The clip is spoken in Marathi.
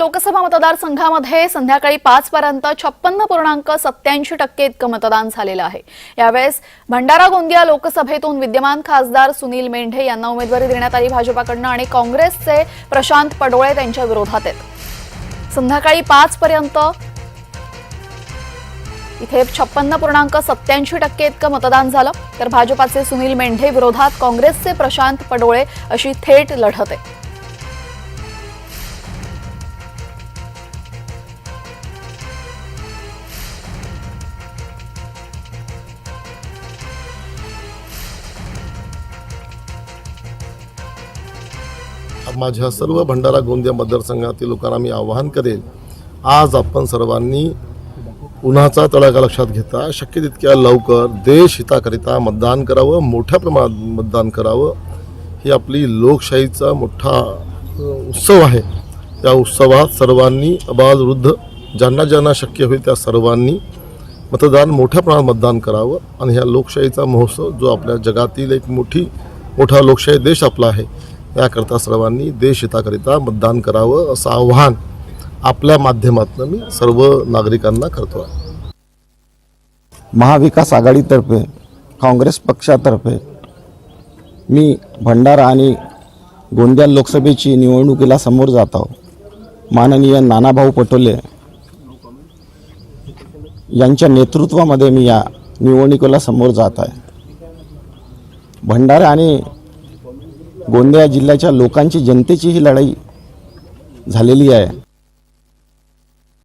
लोकसभा मतदारसंघामध्ये संध्याकाळी पाच पर्यंत छप्पन्न पूर्णांक सत्याऐंशी टक्के इतकं मतदान झालेलं आहे. यावेळेस भंडारा गोंदिया लोकसभेतून विद्यमान खासदार सुनील मेंढे यांना उमेदवारी देण्यात आली. भाजपाकडनं आणि काँग्रेसचे प्रशांत पडोळे त्यांच्या विरोधात आहेत. संध्याकाळी पाच पर्यंत इथे छप्पन्न पूर्णांक सत्याऐंशी टक्के इतकं मतदान झालं. तर भाजपाचे सुनील मेंढे विरोधात काँग्रेसचे प्रशांत पडोळे अशी थेट लढत आहे. माझ्या सर्व भंडारा गोंदिया मतदारसंघातील लोकांना मी आवाहन करेल आज आपण सर्वांनी उन्हाचा तडाखा लक्षात घेता शक्य तितक्या लवकर देश हिताकरिता मतदान करावं मोठ्या प्रमाणात मतदान करावं. ही आपली लोकशाहीचा मोठा उत्सव आहे. या उत्सवात सर्वांनी अबालवृद्ध ज्यांना ज्यांना शक्य होईल त्या सर्वांनी मतदान मोठ्या प्रमाणात मतदान करावं. आणि ह्या लोकशाहीचा महोत्सव जो आपल्या जगातील एक मोठी मोठा लोकशाही देश आपला आहे याकरता सर्वांनी देश हिताकरिता मतदान करावं असं आव्हान आपल्या माध्यमातून मी सर्व नागरिकांना करतो आहे. महाविकास आघाडीतर्फे काँग्रेस पक्षातर्फे मी भंडारा आणि गोंदिया लोकसभेची निवडणुकीला समोर जात आहो. माननीय नानाभाऊ पटोले यांच्या नेतृत्वामध्ये मी या निवडणुकीला समोर जात आहे. भंडारा आणि गोंदिया जिल्ह्याच्या लोकांची जनतेची ही लढाई झालेली आहे.